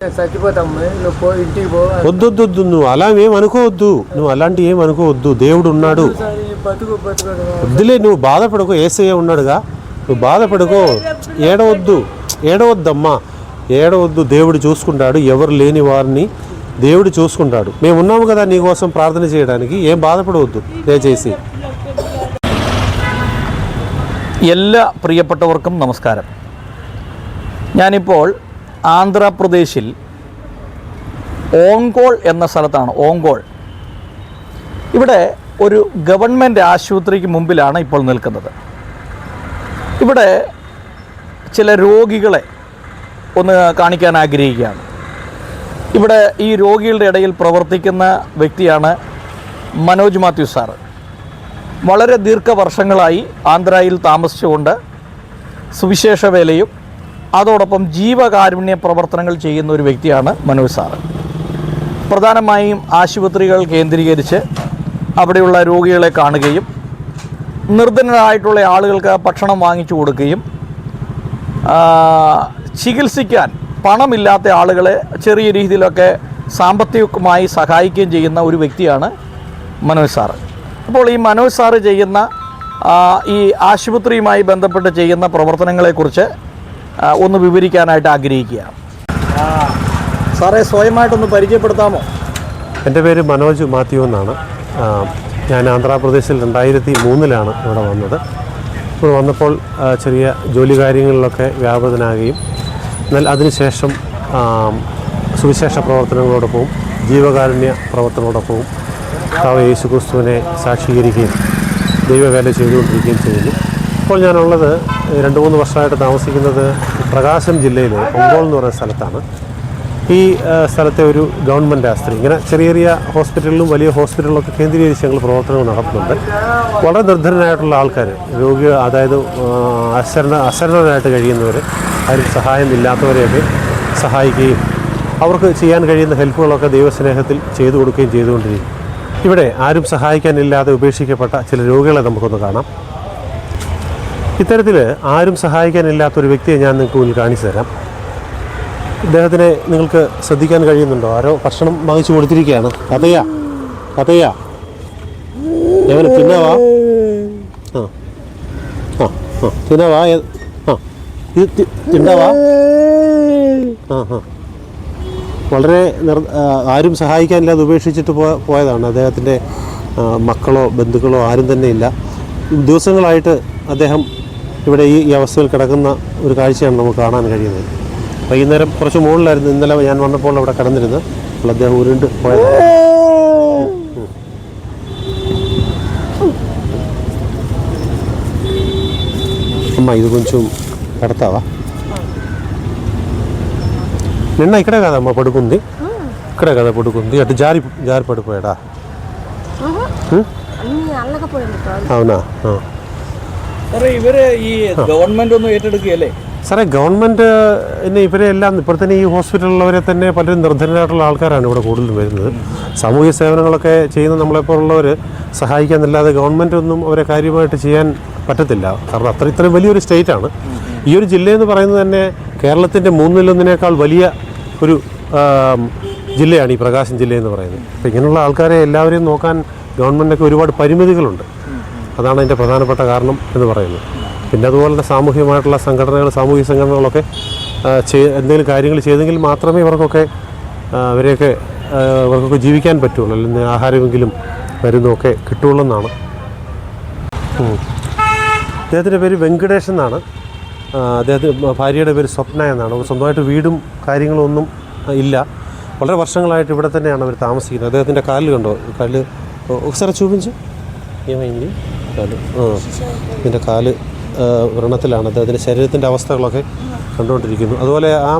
చచ్చిపోతాము నువ్వు పో ఇంటికి పో వద్దు వద్దు వద్దు నువ్వు అలా ఏం అనుకోవద్దు నువ్వు అలాంటి ఏం అనుకోవద్దు దేవుడు ఉన్నాడు సార్ ఈ బతుకు బతుకు వద్దులే నువ్వు బాధపడకు ఏసయ్య ఉన్నాడుగా నువ్వు బాధపడకో ఏడవద్దు ఏడవద్దమ్మా ఏడవద్దు దేవుడు చూసుకుంటాడు ఎవరు లేని వారిని దేవుడు చూసుకుంటాడు మేము ఉన్నాము కదా నీ కోసం ప్రార్థన చేయడానికి ఏం బాధపడవద్దు దయచేసి എല്ലാ പ്രിയപ്പെട്ടവർക്കും നമസ്കാരം ഞാനിപ്പോൾ ആന്ധ്രാപ്രദേശിൽ ഓങ്കോൾ എന്ന സ്ഥലത്താണ് ഓങ്കോൾ. ഇവിടെ ഒരു ഗവൺമെന്റ് ആശുപത്രിക്ക് മുമ്പിലാണ് ഇപ്പോൾ നിൽക്കുന്നത്. ഇവിടെ ചില രോഗികളെ ഒന്ന് കാണിക്കാൻ ആഗ്രഹിക്കുകയാണ്. ഇവിടെ ഈ രോഗികളുടെ ഇടയിൽ പ്രവർത്തിക്കുന്ന വ്യക്തിയാണ് മനോജ് മാത്യു സാറ് വളരെ ദീർഘവർഷങ്ങളായി ആന്ധ്രയിൽ താമസിച്ചുകൊണ്ട് സുവിശേഷ വേലയും അതോടൊപ്പം ജീവകാരുണ്യ പ്രവർത്തനങ്ങൾ ചെയ്യുന്ന ഒരു വ്യക്തിയാണ് മനോജ് സാറ്. പ്രധാനമായും ആശുപത്രികൾ കേന്ദ്രീകരിച്ച് അവിടെയുള്ള രോഗികളെ കാണുകയും നിർധനരായിട്ടുള്ള ആളുകൾക്ക് ഭക്ഷണം വാങ്ങിച്ചു കൊടുക്കുകയും ചികിത്സിക്കാൻ പണമില്ലാത്ത ആളുകളെ ചെറിയ രീതിയിലൊക്കെ സാമ്പത്തികമായി സഹായിക്കുകയും ചെയ്യുന്ന ഒരു വ്യക്തിയാണ് മനോജ് സാറ്. അപ്പോൾ ഈ മനോജ് സാറ് ചെയ്യുന്ന ഈ ആശുപത്രിയുമായി ബന്ധപ്പെട്ട് ചെയ്യുന്ന പ്രവർത്തനങ്ങളെക്കുറിച്ച് ഒന്ന് വിവരിക്കാനായിട്ട് ആഗ്രഹിക്കുകയാണ് സാറേ സ്വയമായിട്ടൊന്ന് പരിചയപ്പെടുത്താമോ? എന്റെ പേര് മനോജ് മാത്യു എന്നാണ്. ഞാൻ ആന്ധ്രാപ്രദേശിൽ രണ്ടായിരത്തി മൂന്നിലാണ് ഇവിടെ വന്നത്. ഇവിടെ വന്നപ്പോൾ ചെറിയ ജോലി കാര്യങ്ങളിലൊക്കെ വ്യാപൃതനാകുകയും എന്നാൽ അതിനുശേഷം സുവിശേഷ പ്രവർത്തനങ്ങളോടൊപ്പവും ജീവകാരുണ്യ പ്രവർത്തനങ്ങളോടൊപ്പവും യേശുക്രിസ്തുവിനെ യേശു ക്രിസ്തുവിനെ സാക്ഷീകരിക്കുകയും ദൈവവേല ചെയ്തുകൊണ്ടിരിക്കുകയും ചെയ്യുന്നു. ഇപ്പോൾ ഞാനുള്ളത് രണ്ട് മൂന്ന് വർഷമായിട്ട് താമസിക്കുന്നത് പ്രകാശം ജില്ലയിലെ ഒങ്കോൾ എന്ന് പറയുന്ന സ്ഥലത്താണ്. ഈ സ്ഥലത്തെ ഒരു ഗവൺമെന്റ് ആസ്പത്രി ഇങ്ങനെ ചെറിയ ചെറിയ ഹോസ്പിറ്റലിലും വലിയ ഹോസ്പിറ്റലിലൊക്കെ കേന്ദ്രീകരിച്ച് ഞങ്ങൾ പ്രവർത്തനങ്ങൾ നടത്തുന്നുണ്ട്. വളരെ നിർധനരായിട്ടുള്ള ആൾക്കാർ രോഗി അതായത് അശരണ അശരണരായിട്ട് കഴിയുന്നവർ ആരും സഹായമില്ലാത്തവരെയൊക്കെ സഹായിക്കുകയും അവർക്ക് ചെയ്യാൻ കഴിയുന്ന ഹെൽപ്പുകളൊക്കെ ദൈവസ്നേഹത്തിൽ ചെയ്തു കൊടുക്കുകയും ചെയ്തുകൊണ്ടിരിക്കും ഇവിടെ ആരും സഹായിക്കാനില്ലാതെ ഉപേക്ഷിക്കപ്പെട്ട ചില രോഗികളെ നമുക്കൊന്ന് കാണാം. ഇത്തരത്തിൽ ആരും സഹായിക്കാനില്ലാത്തൊരു വ്യക്തിയെ ഞാൻ നിങ്ങൾക്ക് മുന്നിൽ കാണിച്ചു തരാം. ഇദ്ദേഹത്തിനെ നിങ്ങൾക്ക് ശ്രദ്ധിക്കാൻ കഴിയുന്നുണ്ടോ? ആരോ ഭക്ഷണം വാങ്ങിച്ചു കൊടുത്തിരിക്കുകയാണ്. കഥയാ കഥയാ ഞാൻ പിന്നെ വാ. ആ ആ ആ പിന്നെ വാ. ഏ- ആ ഇത് തി- ആ ആ. വളരെ നിർ ആരും സഹായിക്കാനില്ലാതെ ഉപേക്ഷിച്ചിട്ട് പോ പോയതാണ്. അദ്ദേഹത്തിന്റെ മക്കളോ ബന്ധുക്കളോ ആരും തന്നെ ഇല്ല. ദിവസങ്ങളായിട്ട് അദ്ദേഹം ഇവിടെ ഈ ഈ അവസ്ഥയിൽ കിടക്കുന്ന ഒരു കാഴ്ചയാണ് നമുക്ക് കാണാൻ കഴിയുന്നത് വൈകുന്നേരം കുറച്ച് മുകളിലായിരുന്നു ഇന്നലെ ഞാൻ വന്നപ്പോൾ അവിടെ കിടന്നിരുന്നത് അപ്പോൾ അദ്ദേഹം ഉരുണ്ട് പോയതാണ് ഉം. అమ్మా ఇది కొంచెం పెడతావా నిన్న ఇక్కడే కదమ్మా పడుకుంది ఇక్కడే కదా పడుకుంది అటు జారి జారి పడిపోయాడా అన్ని అల్లకపోయింది కాదు అవునా സാറേ ഗവൺമെന്റ് ഈ ഗവൺമെന്റ് ഒന്നും ഏറ്റെടുക്കുകയല്ലേ? സാറേ ഗവൺമെന്റ് ഇന്ന് ഇവരെ എല്ലാം ഇപ്പോൾ തന്നെ ഈ ഹോസ്പിറ്റലിലുള്ളവരെ തന്നെ പലരും നിർധനരായിട്ടുള്ള ആൾക്കാരാണ് ഇവിടെ കൂടുതലും വരുന്നത്. സാമൂഹ്യ സേവനങ്ങളൊക്കെ ചെയ്യുന്ന നമ്മളെപ്പോലുള്ളവർ സഹായിക്കാന്നല്ലാതെ ഗവൺമെന്റ് ഒന്നും അവരെ കാര്യമായിട്ട് ചെയ്യാൻ പറ്റത്തില്ല. കാരണം അത്ര ഇത്രയും വലിയൊരു സ്റ്റേറ്റാണ്. ഈ ഒരു ജില്ലയെന്ന് പറയുന്നത് തന്നെ കേരളത്തിന്റെ മൂന്നിലൊന്നിനേക്കാൾ വലിയ ഒരു ജില്ലയാണ് ഈ പ്രകാശം ജില്ലയെന്ന് പറയുന്നത്. അപ്പോൾ ഇങ്ങനെയുള്ള ആൾക്കാരെ എല്ലാവരെയും നോക്കാൻ ഗവൺമെന്റൊക്കെ ഒരുപാട് പരിമിതികളുണ്ട്. അതാണ് അതിൻ്റെ പ്രധാനപ്പെട്ട കാരണം എന്ന് പറയുന്നത് പിന്നെ അതുപോലെ തന്നെ സാമൂഹികമായിട്ടുള്ള സംഘടനകൾ സാമൂഹിക സംഘടനകളൊക്കെ ആ, ചെയ്- എന്തെങ്കിലും കാര്യങ്ങൾ ചെയ്തെങ്കിൽ മാത്രമേ ഇവർക്കൊക്കെ ആ, അവരെയൊക്കെ ആ, ഇവർക്കൊക്കെ ജീവിക്കാൻ പറ്റുള്ളൂ അല്ലെങ്കിൽ ആഹാരമെങ്കിലും മരുന്നൊക്കെ കിട്ടുള്ളൂ എന്നാണ് ഉം. അദ്ദേഹത്തിൻ്റെ പേര് വെങ്കടേഷ് എന്നാണ് ആ, അദ്ദേഹത്തിന് ഭാര്യയുടെ പേര് സ്വപ്ന എന്നാണ് അവർ സ്വന്തമായിട്ട് വീടും കാര്യങ്ങളും ഒന്നും ആ, ഇല്ല വളരെ വർഷങ്ങളായിട്ട് ഇവിടെ തന്നെയാണ് അവർ താമസിക്കുന്നത് അദ്ദേഹത്തിൻ്റെ കാലിൽ കണ്ടോ കാലിൽ ఒకసారి చూపించు ఏమైంది കാൽ. ഇതിന്റെ കാൽ വ്രണത്തിലാണ്. അദ്ദേഹത്തിന്റെ ശരീരത്തിന്റെ അവസ്ഥകളൊക്കെ കണ്ടുകൊണ്ടിരിക്കുന്നു. അതുപോലെ ആ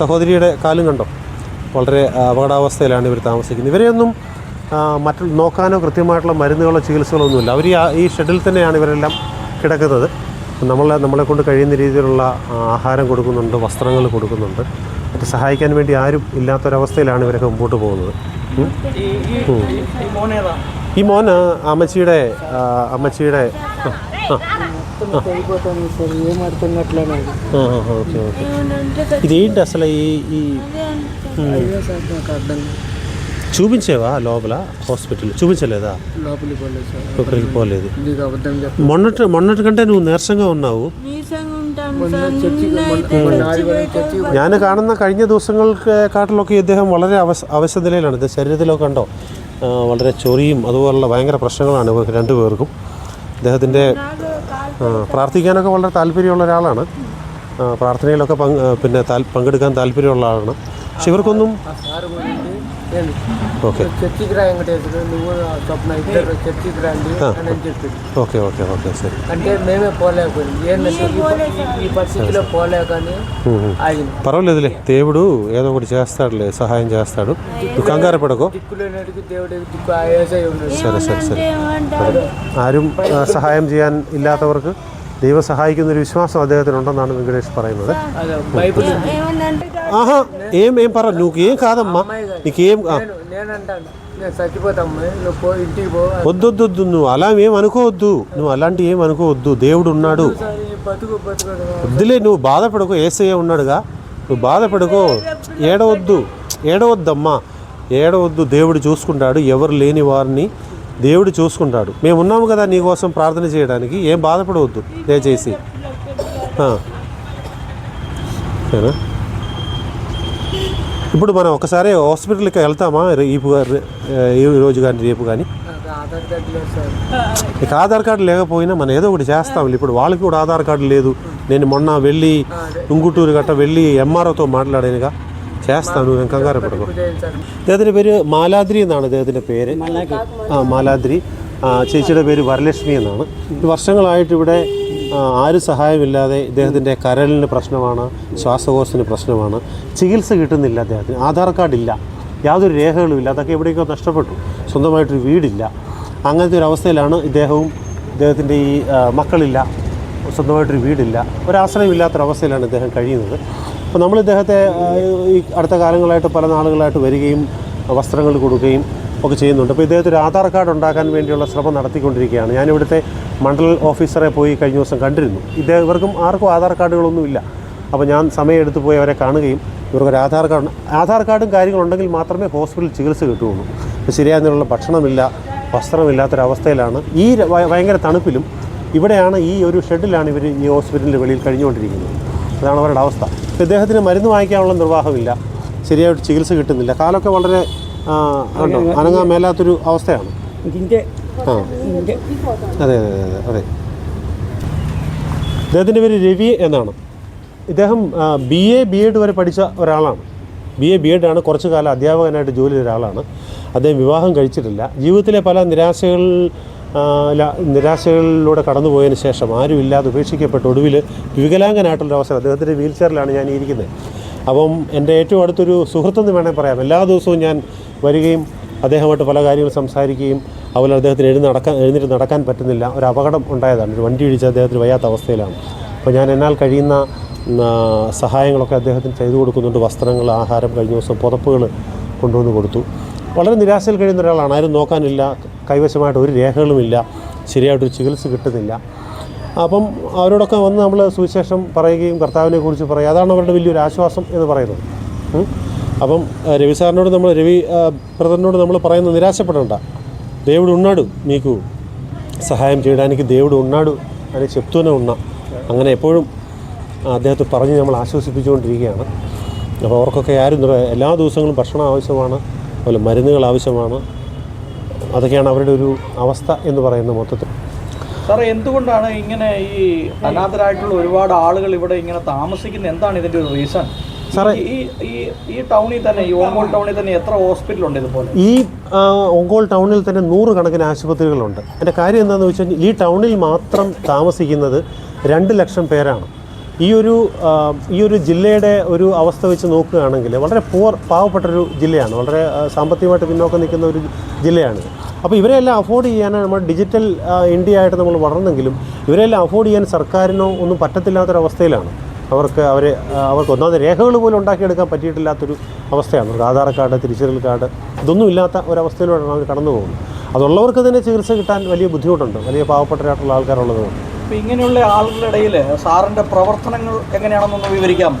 സഹോദരിയുടെ കാലും കണ്ടോ? വളരെ അപകടാവസ്ഥയിലാണ് ഇവർ താമസിക്കുന്നത്. ഇവരെയൊന്നും മറ്റു നോക്കാനോ കൃത്യമായിട്ടുള്ള മരുന്നുകളോ ചികിത്സകളോ ഒന്നുമില്ല. അവർ ഈ ഷെഡിൽ തന്നെയാണ് ഇവരെല്ലാം കിടക്കുന്നത്. നമ്മൾ നമ്മളെ കൊണ്ട് കഴിയുന്ന രീതിയിലുള്ള ആഹാരം കൊടുക്കുന്നുണ്ട് വസ്ത്രങ്ങൾ കൊടുക്കുന്നുണ്ട്. അത് സഹായിക്കാൻ വേണ്ടി ആരും ഇല്ലാത്തൊരവസ്ഥയിലാണ് ഇവരൊക്കെ മുമ്പോട്ട് പോകുന്നത്. ഈ മോനേതാ ഈ മോൻ ആ, അമ്മച്ചിയുടെ ആ, അമ്മച്ചിയുടെ ആ, ആ, తెగిపోతాను సార్ ఏం అర్థం కావట్లేదు నాకు ఆ, ఆ, ఓకే ఓకే ఇది ఏంటి అసలు ఈ ఈ అయ్యో సార్ నాకు అర్థం చూపించేవా లోపల హాస్పిటల్ చూపించలేదా లోపలికి పోలేదు సార్ ఇక్కడికి పోలేదు నీకు అబద్ధం చెప్ప మొన్నటి మొన్నటి కంటే నువ్వు నీరసంగా ఉన్నావు നീസംഗം ഉണ്ടാവും మొన్న സാർ చర్చికి നിന്നായിട്ട് మొన్న ఆదివారం చర్చికి ഞാൻ കാണുന്ന കഴിഞ്ഞ ദിവസങ്ങൾക്കാട്ടിലൊക്കെ ഇദ്ദേഹം വളരെ അവശ അവശ നിലയിലാണ് ഇത് ശരീരത്തിലൊക്കെ ഉണ്ടോ ആ, വളരെ ചൊറിയും അതുപോലുള്ള ഭയങ്കര പ്രശ്നങ്ങളാണ് ഇവർക്ക് രണ്ടുപേർക്കും അദ്ദേഹത്തിന്റെ പ്രാർത്ഥിക്കാനൊക്കെ വളരെ താല്പര്യമുള്ള ഒരാളാണ്. പ്രാർത്ഥനയിലൊക്കെ പങ്ക് പിന്നെ താൽ- പങ്കെടുക്കാൻ താല്പര്യമുള്ള ആളാണ്. പക്ഷെ ഇവർക്കൊന്നും ఆ సార్ గురించి నేను ഓക്കെ చర్చికి రా వెంకటేశ్వర నువ్వు ఆ స్వప్న ఇద్దరు చర్చికి రండి అని అని చెప్పింది ఓకే ఓకే ఓకే సరే అంటే మేమే పోలేకపోయింది ఏంటంటే ఈ- ఈ పరిస్థితిలో పోలేకని ఆగింది పర్వాలేదులే దేవుడు ఏదో ఒకటి చేస్తాడులే సహాయం చేస్తాడు నువ్వు కంగారు పడకు దిక్కులేనడికి దేవుడి దిక్కు ఆ ఏసై ఉన్నాడు సరే సరే సరే ഏമണ്ടാവും ആരും ആ, സഹായം ചെയ്യാൻ ഇല്ലാത്തവർക്ക് ദൈവം സഹായിക്കുന്ന ഒരു വിശ്വാസം അദ്ദേഹത്തിനുണ്ടെന്നാണ് വെങ്കടേഷ് പറയുന്നത് అదే బైబిల్ ఉంది. ఏమన్నంటే ఆహా ఏం ఏం పర్వాలేదు నువ్వు ఏం కాదమ్మా నీకేం ఆ, నేను నేనంటాను నేను చచ్చిపోతాము నువ్వు పో ఇంటికి పో వద్దు వద్దు వద్దు నువ్వు అలా ఏం అనుకోవద్దు నువ్వు అలాంటి ఏం అనుకోవద్దు దేవుడు ఉన్నాడు సార్ ఈ బతుకు బతుకు వద్దులే నువ్వు బాధపడకు ఏసయ్య ఉన్నాడుగా నువ్వు బాధపడకు ఏడవద్దు ఏడవద్దమ్మా ఏడవద్దు దేవుడు చూసుకుంటాడు ఎవరు లేని వారిని దేవుడు చూసుకుంటాడు. మేము ఉన్నాము కదా నీ కోసం ప్రార్థన చేయడానికి ఏం బాధపడవద్దు దయచేసి. సరేనా? ఇప్పుడు మనం ఒకసారి హాస్పిటల్కి వెళ్తామా? రే- ఈ రోజు కానీ రేపు కానీ? ఇక ఆధార్ కార్డు లేకపోయినా మనం ఏదో ఒకటి చేస్తాం. ఇప్పుడు వాళ్ళకి కూడా ఆధార్ కార్డు లేదు. నేను మొన్న వెళ్ళి ఉంగుటూరు గట్ట వెళ్ళి ఎంఆర్ఓతో మాట్లాడానుగా. ശാസ്താനൂർ കങ്കാരപ്പെടുന്നു. അദ്ദേഹത്തിന്റെ പേര് മാലാദ്രി എന്നാണ് അദ്ദേഹത്തിന്റെ പേര്. ആ മാലാദ്രി. ചേച്ചിയുടെ പേര് വരലക്ഷ്മി എന്നാണ്. വർഷങ്ങളായിട്ട് ഇവിടെ ആരും സഹായമില്ലാതെ ഇദ്ദേഹത്തിന്റെ കരലിന് പ്രശ്നമാണ് ശ്വാസകോശത്തിന് പ്രശ്നമാണ്. ചികിത്സ കിട്ടുന്നില്ല അദ്ദേഹത്തിന്. ആധാർ കാർഡില്ല യാതൊരു രേഖകളുമില്ല അതൊക്കെ എവിടെയൊക്കെ നഷ്ടപ്പെട്ടു. സ്വന്തമായിട്ടൊരു വീടില്ല. അങ്ങനത്തെ ഒരു അവസ്ഥയിലാണ് ഇദ്ദേഹവും ഇദ്ദേഹത്തിന്റെ ഈ മക്കളില്ല. സ്വന്തമായിട്ടൊരു വീടില്ല. ഒരാശ്രയമില്ലാത്തൊരവസ്ഥയിലാണ് ഇദ്ദേഹം കഴിയുന്നത്. അപ്പോൾ നമ്മൾ ഇദ്ദേഹത്തെ ഈ അടുത്ത കാലങ്ങളായിട്ട് പല നാളുകളായിട്ട് വരികയും വസ്ത്രങ്ങൾ കൊടുക്കുകയും ഒക്കെ ചെയ്യുന്നുണ്ട്. അപ്പോൾ ഇദ്ദേഹത്തിന് ആധാർ കാർഡ് ഉണ്ടാക്കാൻ വേണ്ടിയുള്ള ശ്രമം നടത്തിക്കൊണ്ടിരിക്കുകയാണ്. ഞാൻ ഞാനിവിടുത്തെ മണ്ഡൽ ഓഫീസറെ പോയി കഴിഞ്ഞ ദിവസം കണ്ടിരുന്നു. ഇദ്ദേഹം ഇവർക്കും ആർക്കും ആധാർ കാർഡുകളൊന്നുമില്ല അപ്പോൾ ഞാൻ സമയം സമയമെടുത്ത് പോയി അവരെ കാണുകയും ഇവർക്കൊരു ആധാർ കാർഡ് ആധാർ കാർഡും കാര്യങ്ങളുണ്ടെങ്കിൽ മാത്രമേ ഹോസ്പിറ്റലിൽ ചികിത്സ കിട്ടുകയുള്ളൂ. ഇപ്പോൾ ശരിയായതിനുള്ള ഭക്ഷണമില്ല വസ്ത്രമില്ലാത്തൊരവസ്ഥയിലാണ്. ഈ ഭയങ്കര തണുപ്പിലും ഇവിടെയാണ് ഈ ഒരു ഷെഡിലാണ് ഇവർ ഈ ഹോസ്പിറ്റലിന്റെ വെളിയിൽ കഴിഞ്ഞുകൊണ്ടിരിക്കുന്നത്. അതാണ് അവരുടെ അവസ്ഥ. അപ്പോൾ ഇദ്ദേഹത്തിന് മരുന്ന് വാങ്ങിക്കാനുള്ള നിർവാഹമില്ല. ശരിയായിട്ട് ചികിത്സ കിട്ടുന്നില്ല. കാലൊക്കെ വളരെ ഉണ്ടോ അനങ്ങാൻ മേലാത്തൊരു അവസ്ഥയാണ്. ആ. അതെ അതെ അതെ അതെ. ഇദ്ദേഹത്തിന്റെ പേര് രവി എന്നാണ്. ഇദ്ദേഹം ബി എ ബി എഡ് വരെ പഠിച്ച ഒരാളാണ്. ബി എ ബി എഡ് ആണ്. കുറച്ചു കാലം അധ്യാപകനായിട്ട് ജോലി ചെയ്ത ഒരാളാണ് അദ്ദേഹം വിവാഹം കഴിച്ചിട്ടില്ല. ജീവിതത്തിലെ പല നിരാശകൾ നിരാശകളിലൂടെ കടന്നുപോയതിന് ശേഷം ആരുമില്ലാതെ ഉപേക്ഷിക്കപ്പെട്ട ഒടുവിൽ വികലാംഗനായിട്ടുള്ള അവസരം അദ്ദേഹത്തിന്റെ വീൽ ചെയറിലാണ് ഞാൻ ഇരിക്കുന്നത് അപ്പം എന്റെ ഏറ്റവും അടുത്തൊരു സുഹൃത്തെന്ന് വേണമെങ്കിൽ പറയാം. എല്ലാ ദിവസവും ഞാൻ വരികയും അദ്ദേഹമായിട്ട് പല കാര്യങ്ങൾ സംസാരിക്കുകയും അതുപോലെ അദ്ദേഹത്തിന് എഴുതി നടക്കാൻ എഴുന്നേറ്റ് നടക്കാൻ പറ്റുന്നില്ല. ഒരു അപകടം ഉണ്ടായതാണ്. ഒരു വണ്ടി ഇടിച്ച് അദ്ദേഹത്തിന് വയ്യാത്ത അവസ്ഥയിലാണ്. അപ്പോൾ ഞാൻ എന്നാൽ കഴിയുന്ന സഹായങ്ങളൊക്കെ അദ്ദേഹത്തിന് ചെയ്തു കൊടുക്കുന്നുണ്ട്. വസ്ത്രങ്ങൾ ആഹാരം കഴിഞ്ഞ ദിവസം പുതപ്പുകൾ കൊണ്ടുവന്ന് കൊടുത്തു. വളരെ നിരാശയിൽ കഴിയുന്ന ഒരാളാണ്. ആരും നോക്കാനില്ല. കൈവശമായിട്ട് ഒരു രേഖകളുമില്ല ശരിയായിട്ടൊരു ചികിത്സ കിട്ടുന്നില്ല അപ്പം അവരോടൊക്കെ വന്ന് നമ്മൾ സുവിശേഷം പറയുകയും കർത്താവിനെ കുറിച്ച് പറയുക അതാണ് അവരുടെ വലിയൊരു ആശ്വാസം എന്ന് പറയുന്നത് ഉം. അപ്പം ആ, രവി സാറിനോട് നമ്മൾ രവി ആ, ബ്രദറിനോട് നമ്മൾ പറയുന്നത് నిరాశపడంట దేవుడు ఉన్నాడు మీకు సహాయం చేయడానికి దేవుడు ఉన్నాడు అని చెప్తూనే ఉన్నా അങ്ങനെ എപ്പോഴും ആ, അദ്ദേഹത്തെ പറഞ്ഞ് നമ്മൾ ആശ്വസിപ്പിച്ചുകൊണ്ടിരിക്കുകയാണ് അപ്പോൾ അവർക്കൊക്കെ ആരും നിറ- എല്ലാ ദിവസങ്ങളും ഭക്ഷണം ആവശ്യമാണ് അതുപോലെ മരുന്നുകൾ ആവശ്യമാണ് അതൊക്കെയാണ് അവരുടെ ഒരു അവസ്ഥ എന്ന് പറയുന്നത് മൊത്തത്തിൽ. സാറേ എന്തുകൊണ്ടാണ് ഇങ്ങനെ ഈ അനാഥരായിട്ടുള്ള ഒരുപാട് ആളുകൾ ഇവിടെ ഇങ്ങനെ താമസിക്കുന്നത്? എന്താണ് ഇതിന്റെ ഒരു റീസൺ? സാറേ, ഈ ഈ ഈ ടൗണിൽ തന്നെ ഈ ഓങ്കോൾ ടൗണിൽ തന്നെ എത്ര ഹോസ്പിറ്റൽ ഉണ്ട് ഇതുപോലെ? ഈ ഓങ്കോൾ ടൗണിൽ തന്നെ നൂറുകണക്കിന് ആശുപത്രികളുണ്ട്. എന്റെ കാര്യം എന്താണെന്ന് വെച്ചാൽ ഈ ടൗണിൽ മാത്രം താമസിക്കുന്നത് രണ്ട് ലക്ഷം പേരാണ്. ഈ ഒരു ഈ ഒരു ജില്ലയുടെ ഒരു അവസ്ഥ വെച്ച് നോക്കുകയാണെങ്കിൽ വളരെ പൂർ പാവപ്പെട്ടൊരു ജില്ലയാണ്. വളരെ സാമ്പത്തികമായിട്ട് പിന്നോക്കം നിൽക്കുന്ന ഒരു ജില്ലയാണ്. അപ്പോൾ ഇവരെല്ലാം അഫോർഡ് ചെയ്യാൻ നമ്മൾ ഡിജിറ്റൽ ഇന്ത്യ ആയിട്ട് നമ്മൾ വളർന്നെങ്കിലും ഇവരെല്ലാം അഫോർഡ് ചെയ്യാൻ സർക്കാരിനോ ഒന്നും പറ്റത്തില്ലാത്തൊരവസ്ഥയിലാണ്. അവർക്ക് അവരെ അവർക്ക് ഒന്നാമത് രേഖകൾ പോലും ഉണ്ടാക്കിയെടുക്കാൻ പറ്റിയിട്ടില്ലാത്തൊരു അവസ്ഥയാണ്. അവർക്ക് ആധാർ കാർഡ് തിരിച്ചറിയൽ കാർഡ് ഇതൊന്നും ഇല്ലാത്ത ഒരവസ്ഥയിലൂടെയാണ് അവർ കടന്നു പോകുന്നത്. അതുള്ളവർക്ക് തന്നെ ചികിത്സ കിട്ടാൻ വലിയ ബുദ്ധിമുട്ടുണ്ട്. വലിയ പാവപ്പെട്ടരായിട്ടുള്ള ആൾക്കാരുള്ളതുകൊണ്ട്. ഇങ്ങനെയുള്ള ആളുകളുടെ ഇടയിൽ സാറിന്റെ പ്രവർത്തനങ്ങൾ എങ്ങനെയാണെന്നൊന്ന് വിവരിക്കാം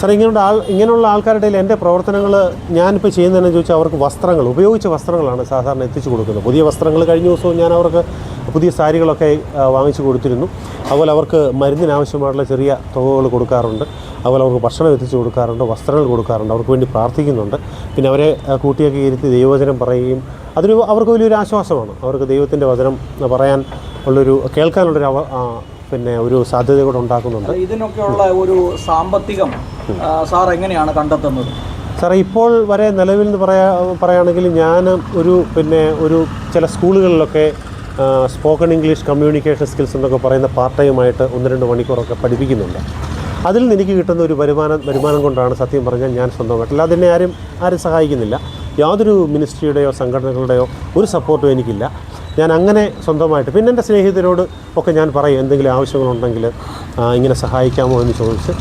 സാർ ഇങ്ങനെയുള്ള ആൾ ഇങ്ങനെയുള്ള ആൾക്കാരുടെ ഇടയിൽ എന്റെ പ്രവർത്തനങ്ങൾ ഞാനിപ്പോൾ ചെയ്യുന്നതെന്ന് ചോദിച്ചാൽ അവർക്ക് വസ്ത്രങ്ങൾ ഉപയോഗിച്ച വസ്ത്രങ്ങളാണ് സാധാരണ എത്തിച്ചു കൊടുക്കുന്നത്. പുതിയ വസ്ത്രങ്ങൾ കഴിഞ്ഞ ദിവസവും ഞാൻ അവർക്ക് പുതിയ സാരികളൊക്കെ വാങ്ങിച്ചു കൊടുത്തിരുന്നു. അതുപോലെ അവർക്ക് മരുന്നിനാവശ്യമായിട്ടുള്ള ചെറിയ തുകകൾ കൊടുക്കാറുണ്ട്. അതുപോലെ അവർക്ക് ഭക്ഷണം എത്തിച്ചു കൊടുക്കാറുണ്ട് വസ്ത്രങ്ങൾ കൊടുക്കാറുണ്ട് അവർക്ക് വേണ്ടി പ്രാർത്ഥിക്കുന്നുണ്ട്. പിന്നെ അവരെ കൂട്ടിയൊക്കെ ഇരുത്തി ദൈവവചനം പറയുകയും അതൊരു അവർക്ക് വലിയൊരു ആശ്വാസമാണ്. അവർക്ക് ദൈവത്തിന്റെ വചനം പറയാൻ ഉള്ളൊരു കേൾക്കാനുള്ളൊരു പിന്നെ ഒരു സാധ്യത കൂടെ ഉണ്ടാക്കുന്നുണ്ട്. ഇതിനൊക്കെയുള്ള ഒരു സാമ്പത്തികം സാർ എങ്ങനെയാണ് കണ്ടെത്തുന്നത്? സാറേ ഇപ്പോൾ വരെ നിലവിൽ നിന്ന് പറയാ പറയുകയാണെങ്കിൽ ഞാൻ ഒരു പിന്നെ ഒരു ചില സ്കൂളുകളിലൊക്കെ സ്പോക്കൺ ഇംഗ്ലീഷ് കമ്മ്യൂണിക്കേഷൻ സ്കിൽസ് എന്നൊക്കെ പറയുന്ന പാർട്ട് ടൈമായിട്ട് ഒന്ന് രണ്ട് മണിക്കൂറൊക്കെ പഠിപ്പിക്കുന്നുണ്ട്. അതിൽ നിന്ന് എനിക്ക് കിട്ടുന്ന ഒരു വരുമാനം വരുമാനം കൊണ്ടാണ് സത്യം പറഞ്ഞാൽ ഞാൻ സ്വന്തമായിട്ടില്ല അതിനെ എന്നെ ആരും ആരും സഹായിക്കുന്നില്ല. യാതൊരു മിനിസ്ട്രിയുടെയോ സംഘടനകളുടെയോ ഒരു സപ്പോർട്ടും എനിക്കില്ല. ഞാൻ അങ്ങനെ സ്വന്തമായിട്ട് പിന്നെ എന്റെ സ്നേഹിതരോട് ഒക്കെ ഞാൻ പറയും എന്തെങ്കിലും ആവശ്യങ്ങളുണ്ടെങ്കിൽ ഇങ്ങനെ സഹായിക്കാമോ എന്ന് ചോദിച്ച്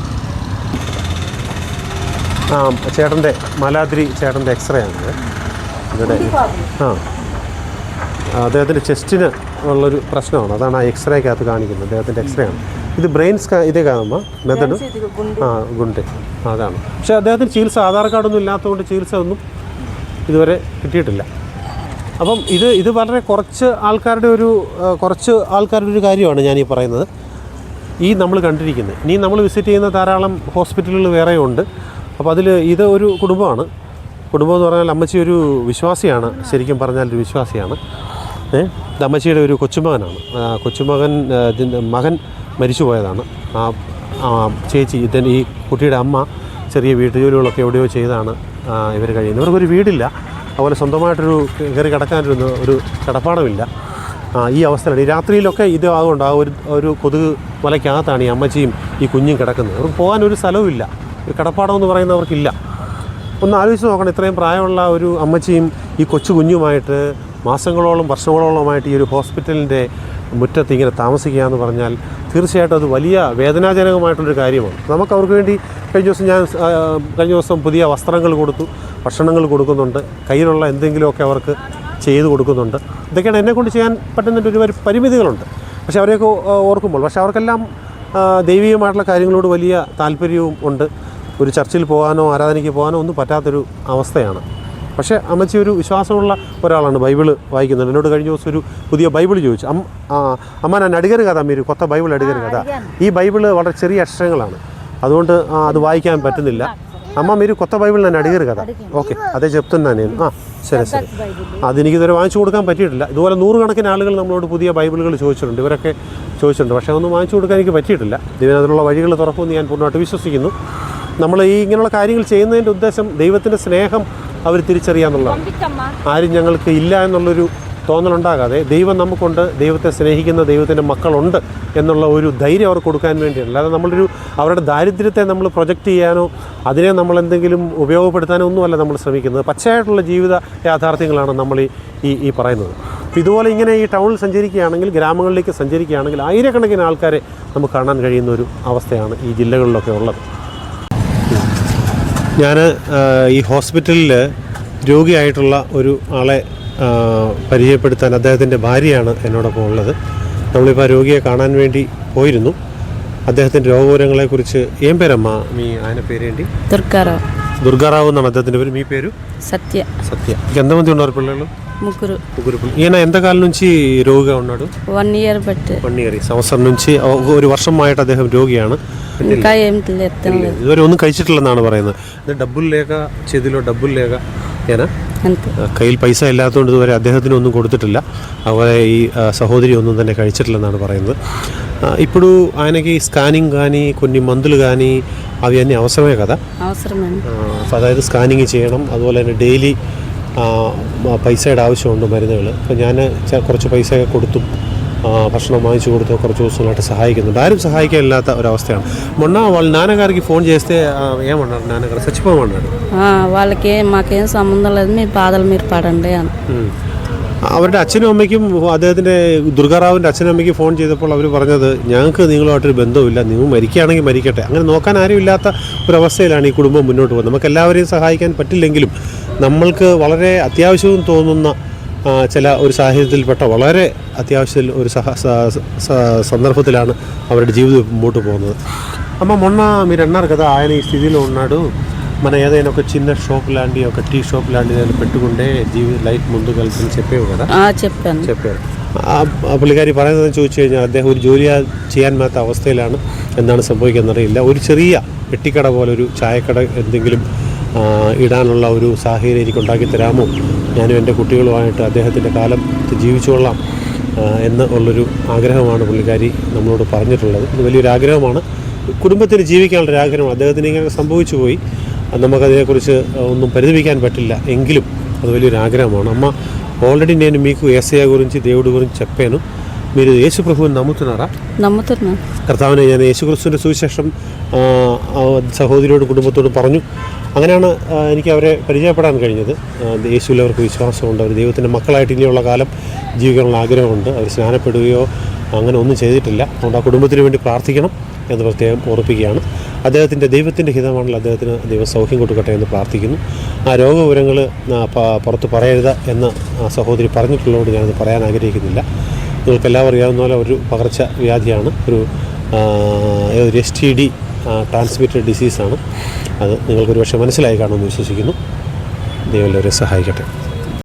ആ ചേട്ടന്റെ മലാദ്രി ചേട്ടന്റെ എക്സ്റേ ആണ് ഇവിടെ ആ. അദ്ദേഹത്തിന്റെ ചെസ്റ്റിന് ഉള്ളൊരു പ്രശ്നമാണ്. അതാണ് ആ എക്സ്റേക്കകത്ത് കാണിക്കുന്നത്. അദ്ദേഹത്തിന്റെ എക്സ്റേ ആണ്. ഇത് ബ്രെയിൻ സ്കാ ഇതേ കാണുമ്പോൾ മെത്തഡ് ആ ഗുണ്ട്. അതാണ്. പക്ഷേ അദ്ദേഹത്തിന് ചികിത്സ ആധാർ കാർഡൊന്നും ഇല്ലാത്തതുകൊണ്ട് ചികിത്സ ഒന്നും ഇതുവരെ കിട്ടിയിട്ടില്ല. അപ്പം ഇത് ഇത് വളരെ കുറച്ച് ആൾക്കാരുടെ ഒരു കുറച്ച് ആൾക്കാരുടെ ഒരു കാര്യമാണ് ഞാൻ ഈ പറയുന്നത്. ഈ നമ്മൾ കണ്ടിരിക്കുന്നത്. ഇനി നമ്മൾ വിസിറ്റ് ചെയ്യുന്ന ധാരാളം ഹോസ്പിറ്റലുകൾ വേറെയുണ്ട്. അപ്പോൾ അതിൽ ഇത് ഒരു കുടുംബമാണ്. കുടുംബം എന്ന് പറഞ്ഞാൽ അമ്മച്ചി ഒരു വിശ്വാസിയാണ്. ശരിക്കും പറഞ്ഞാൽ ഒരു വിശ്വാസിയാണ്. ഏഹ് അമ്മച്ചിയുടെ ഒരു കൊച്ചുമകനാണ്. കൊച്ചുമകൻ മകൻ മരിച്ചു പോയതാണ്. ആ ചേച്ചി ഇതിന് ഈ കുട്ടിയുടെ അമ്മ ചെറിയ വീട്ടുജോലികളൊക്കെ എവിടെയോ ചെയ്താണ് ഇവർ കഴിയുന്നത്. ഇവർക്കൊരു വീടില്ല. അതുപോലെ സ്വന്തമായിട്ടൊരു കയറി കിടക്കാനൊരു ഒരു കിടപ്പാടമില്ല. ഈ അവസ്ഥയിലാണ്. ഈ രാത്രിയിലൊക്കെ ഇത് ആകുകൊണ്ട് ആ ഒരു ഒരു കൊതുക് വലയ്ക്കകത്താണ് ഈ അമ്മച്ചിയും ഈ കുഞ്ഞും കിടക്കുന്നത്. അവർക്ക് പോകാനൊരു സ്ഥലവുമില്ല. കിടപ്പാടം പറയുന്നവർക്കില്ല. ഒന്ന് ആലോചിച്ച് നോക്കണം ഇത്രയും പ്രായമുള്ള ഒരു അമ്മച്ചിയും ഈ കൊച്ചു കുഞ്ഞുമായിട്ട് മാസങ്ങളോളം വർഷങ്ങളോളമായിട്ട് ഈ ഒരു ഹോസ്പിറ്റലിന്റെ മുറ്റത്ത് ഇങ്ങനെ താമസിക്കുക എന്ന് പറഞ്ഞാൽ തീർച്ചയായിട്ടും അത് വലിയ വേദനാജനകമായിട്ടുള്ളൊരു കാര്യമാണ്. നമുക്ക് അവർക്ക് വേണ്ടി കഴിഞ്ഞ ദിവസം ഞാൻ കഴിഞ്ഞ ദിവസം പുതിയ വസ്ത്രങ്ങൾ കൊടുത്തു ഭക്ഷണങ്ങൾ കൊടുക്കുന്നുണ്ട് കയ്യിലുള്ള എന്തെങ്കിലുമൊക്കെ അവർക്ക് ചെയ്ത് കൊടുക്കുന്നുണ്ട്. ഇതൊക്കെയാണ് എന്നെക്കൊണ്ട് ചെയ്യാൻ പറ്റുന്നതിന്റെ ഒരു പരിമിതികളുണ്ട്. പക്ഷേ അവരെയൊക്കെ ഓർക്കുമ്പോൾ പക്ഷേ അവർക്കെല്ലാം ദൈവികമായിട്ടുള്ള കാര്യങ്ങളോട് വലിയ താല്പര്യവും ഉണ്ട്. ഒരു ചർച്ചിൽ പോകാനോ ആരാധനയ്ക്ക് പോകാനോ ഒന്നും പറ്റാത്തൊരു അവസ്ഥയാണ് പക്ഷേ അമ്മച്ചി ഒരു വിശ്വാസമുള്ള ഒരാളാണ് ബൈബിള് വായിക്കുന്നത് എന്നോട് കഴിഞ്ഞ ദിവസം ഒരു പുതിയ ബൈബിൾ ചോദിച്ചു അമ്മ ആ, അമ്മ ഞാൻ അടികര് കഥ അമ്മ ഒരു കൊത്ത ബൈബിൾ അടികര് കഥ ഈ ബൈബിള് വളരെ ചെറിയ അക്ഷരങ്ങളാണ് അതുകൊണ്ട് ആ, അത് വായിക്കാൻ പറ്റുന്നില്ല అమ్మ మీరు కొత్త బైబిల్ నన్ను అడిగారు కదా ఓకే అదే చెప్తున్నా నేను ఆ, సరే సరే അതെനിക്ക് ഇതുവരെ വാങ്ങിച്ചു കൊടുക്കാൻ പറ്റിയിട്ടില്ല ഇതുപോലെ നൂറുകണക്കിന് ആളുകൾ നമ്മളോട് പുതിയ ബൈബിളുകൾ ചോദിച്ചിട്ടുണ്ട് ഇവരൊക്കെ ചോദിച്ചിട്ടുണ്ട് പക്ഷേ ഒന്നും വാങ്ങിച്ചു കൊടുക്കാൻ എനിക്ക് പറ്റിയിട്ടില്ല ദൈവം അതിനുള്ള വഴികൾ തുറക്കുമെന്ന് ഞാൻ പൂർണ്ണമായിട്ട് വിശ്വസിക്കുന്നു നമ്മൾ ഈ ഇങ്ങനെയുള്ള കാര്യങ്ങൾ ചെയ്യുന്നതിന്റെ ഉദ്ദേശം ദൈവത്തിന്റെ സ്നേഹം അവർ തിരിച്ചറിയാന്നുള്ളതാണ്. ആരും ഞങ്ങൾക്ക് ഇല്ല എന്നുള്ളൊരു തോന്നലുണ്ടാകാതെ ദൈവം നമുക്കുണ്ട് ദൈവത്തെ സ്നേഹിക്കുന്ന ദൈവത്തിന്റെ മക്കളുണ്ട് എന്നുള്ള ഒരു ധൈര്യം അവർക്ക് കൊടുക്കാൻ വേണ്ടിയാണ്. അല്ലാതെ നമ്മളൊരു അവരുടെ ദാരിദ്ര്യത്തെ നമ്മൾ പ്രൊജക്റ്റ് ചെയ്യാനോ അതിനെ നമ്മൾ എന്തെങ്കിലും ഉപയോഗപ്പെടുത്താനോ ഒന്നുമല്ല നമ്മൾ ശ്രമിക്കുന്നത്. പച്ചയായിട്ടുള്ള ജീവിത യാഥാർത്ഥ്യങ്ങളാണ് നമ്മൾ ഈ ഈ പറയുന്നത്. അപ്പോൾ ഇതുപോലെ ഇങ്ങനെ ഈ ടൗണിൽ സഞ്ചരിക്കുകയാണെങ്കിൽ ഗ്രാമങ്ങളിലേക്ക് സഞ്ചരിക്കുകയാണെങ്കിൽ ആയിരക്കണക്കിന് ആൾക്കാരെ നമുക്ക് കാണാൻ കഴിയുന്ന ഒരു അവസ്ഥയാണ് ഈ ജില്ലകളിലൊക്കെ ഉള്ളത്. ഞാൻ ഈ ഹോസ്പിറ്റലിൽ രോഗിയായിട്ടുള്ള ഒരു ആളെ പരിചയപ്പെടുത്താൻ അദ്ദേഹത്തിന്റെ ഭാര്യയാണ് എന്നോടൊപ്പം ഉള്ളത്. നമ്മളിപ്പോൾ ആ രോഗിയെ കാണാൻ വേണ്ടി പോയിരുന്നു. അദ്ദേഹത്തിന്റെ രോഗവിവരങ്ങളെക്കുറിച്ച് ഏം പേരമ്മ? മീ ആന പേരേണ്ടി ദുർഗാറാവ്. ദുർഗാറാവ് എന്നാണ് അദ്ദേഹത്തിന്റെ പേര്. മീ പേര്? സത്യ. സത്യ. എന്ത് ഉണ്ടോ പിള്ളേർ ముగ్గురు. ముగ్గురు పిల్ల- ఈయన ఎంతకాలం నుంచి രോഗിగా ఉన్నాడు? వన్ ఇయర్ బట్టి. വൺ ഇയർ ഈ సంవత్సరం నుంచి ഒ- ഒരു വർഷമായിട്ട് അദ്ദേഹം രോഗിയാണ്. ఇంకా ఏం లేదు ഇതുവരെ ഒന്നും കഴിച്ചിട്ടില്ലെന്നാണ് പറയുന്നത്. ഇത് ഡബുളിലേക്ക ചെയ്തിലോ ഡബുളിലേക്ക ഞാൻ అంతే. കയ്യിൽ പൈസ ഇല്ലാത്തതുകൊണ്ട് ഇതുവരെ അദ്ദേഹത്തിന് ഒന്നും കൊടുത്തിട്ടില്ല. അതുപോലെ ഈ സഹോദരി ഒന്നും തന്നെ കഴിച്ചിട്ടില്ലെന്നാണ് പറയുന്നത്. ఆ, ఇప్పుడు ఆయనకి స్కానింగ్ కానీ కొన్ని మందులు కానీ అవి అన్నీ అవసరమే కదా అవసరమే ఆ, అదాയത് ചെയ്യണം. അതുപോലെ തന്നെ డైలీ പൈസയുടെ ആവശ്യമുണ്ട് മരുന്നുകൾ. അപ്പോൾ ഞാൻ കുറച്ച് പൈസയൊക്കെ കൊടുത്തും ഭക്ഷണം വാങ്ങിച്ചു കൊടുത്ത് കുറച്ച് ദിവസങ്ങളായിട്ട് സഹായിക്കുന്നുണ്ട്. ആരും സഹായിക്കാനില്ലാത്ത ഒരവസ്ഥയാണ്. మొన్న వాళ్ళు నాన్నగారికి ఫోన్ చేస్తే ఏమన్నారు నాన్నగారు చచ్చిపోమన్నాడు వాళ్ళకి ആ సంబంధం లేదు സംബന്ധമുള്ളത് బాధలు మీరు పడండి అని അവരുടെ അച്ഛനും അമ്മയ്ക്കും അദ്ദേഹത്തിൻ്റെ ദുർഗാറാവിൻ്റെ അച്ഛനും അമ്മയ്ക്കും ഫോൺ ചെയ്തപ്പോൾ അവർ പറഞ്ഞത് ഞങ്ങൾക്ക് നിങ്ങളുമായിട്ടൊരു ബന്ധവുമില്ല നിങ്ങൾ മരിക്കുകയാണെങ്കിൽ മരിക്കട്ടെ അങ്ങനെ നോക്കാൻ ആരും ഇല്ലാത്ത ഒരവസ്ഥയിലാണ് ഈ കുടുംബം മുന്നോട്ട് പോകുന്നത് നമുക്ക് എല്ലാവരെയും സഹായിക്കാൻ പറ്റില്ലെങ്കിലും നമ്മൾക്ക് വളരെ അത്യാവശ്യവും തോന്നുന്ന ആ, ചില ഒരു സാഹചര്യത്തിൽപ്പെട്ട വളരെ അത്യാവശ്യത്തിൽ ഒരു സഹ സ- സ- സന്ദർഭത്തിലാണ് അവരുടെ ജീവിതം മുമ്പോട്ട് പോകുന്നത് అమ్మ మొన్న మీరు అన్నారు కదా ఆయన ఈ స్థితిలో ఉన్నాడు మన ఏదైనా ఒక చిన్న షాప్ లాంటి ఒక టీ షాప్ లాంటిది ఏదైనా పెట్టుకుంటే జీవి లైఫ్ ముందుకు వెళ్తుందని చెప్పేవు కదా ആ చెప్పాను చెప్పారు ആ ആ പുള്ളിക്കാരി പറയുന്നത് ചോദിച്ചു കഴിഞ്ഞാൽ അദ്ദേഹം ഒരു ജോലി ചെയ്യാൻ മേത്ത അവസ്ഥയിലാണ് എന്താണ് സംഭവിക്കുന്നറിയില്ല ഒരു ചെറിയ പെട്ടിക്കട പോലെ ഒരു ചായക്കട എന്തെങ്കിലും ആ, ഇടാനുള്ള ഒരു സാഹചര്യം എനിക്ക് ഉണ്ടാക്കി തരാമോ ഞാനും എൻ്റെ കുട്ടികളുമായിട്ട് അദ്ദേഹത്തിൻ്റെ കാലം ജീവിച്ചുകൊള്ളാം ആ, എന്ന് ഉള്ളൊരു ആഗ്രഹമാണ് പുള്ളിക്കാരി നമ്മളോട് പറഞ്ഞിട്ടുള്ളത് ഇത് വലിയൊരു ആഗ്രഹമാണ് കുടുംബത്തിന് ജീവിക്കാനുള്ളൊരു ആഗ്രഹമാണ് അദ്ദേഹത്തിന് ഇങ്ങനെ സംഭവിച്ചു പോയി നമുക്കതിനെക്കുറിച്ച് ഒന്നും പരിധിപ്പിക്കാൻ പറ്റില്ല. എങ്കിലും അത് വലിയൊരു ആഗ്രഹമാണ്. അമ്മ ഓൾറെഡി నేను మీకు ఏసయ കുറിച്ച് దేవుడి കുറിച്ച് చెప్పాను మీరు యేసుప్రభువుని నమ్ముతున్నారా నమ్ముతున్నాను കർത്താവിനെ ഞാൻ യേശുക്രിസ്തുവിന്റെ സുവിശേഷം സഹോദരിയോടും കുടുംബത്തോടും പറഞ്ഞു. അങ്ങനെയാണ് എനിക്ക് അവരെ പരിചയപ്പെടാൻ കഴിഞ്ഞത്. യേശുവിൽ അവർക്ക് വിശ്വാസമുണ്ട്. അവർ ദൈവത്തിന്റെ മക്കളായിട്ട് ഇനിയുള്ള കാലം ജീവിക്കാനുള്ള ആഗ്രഹമുണ്ട്. അവർ സ്നാനപ്പെടുകയോ അങ്ങനെ ഒന്നും ചെയ്തിട്ടില്ല. അതുകൊണ്ട് ആ കുടുംബത്തിന് വേണ്ടി പ്രാർത്ഥിക്കണം. എന്ന് പ്രത്യേകം ഓർപ്പിക്കുകയാണ്. അദ്ദേഹത്തിന്റെ ദൈവത്തിന്റെ ഹിതമാണല്ലോ അദ്ദേഹത്തിന് ദൈവം സൗഖ്യം കൊടുക്കട്ടെ എന്ന് പ്രാർത്ഥിക്കുന്നു. ആ രോഗവിവരങ്ങൾ പുറത്ത് പറയരുത് എന്ന് സഹോദരി പറഞ്ഞിട്ടുള്ളതുകൊണ്ട് ഞാനത് പറയാൻ ആഗ്രഹിക്കുന്നില്ല. നിങ്ങൾക്ക് എല്ലാവരും അറിയാവുന്ന പോലെ ഒരു പകർച്ച വ്യാധിയാണ്. ഒരു ഒരു എസ് ടി ഡി ട്രാൻസ്മിറ്റഡ് ഡിസീസാണ് അത് നിങ്ങൾക്കൊരു പക്ഷേ മനസ്സിലായി കാണുമെന്ന് വിശ്വസിക്കുന്നു. ദൈവം എല്ലാവരെയും സഹായിക്കട്ടെ.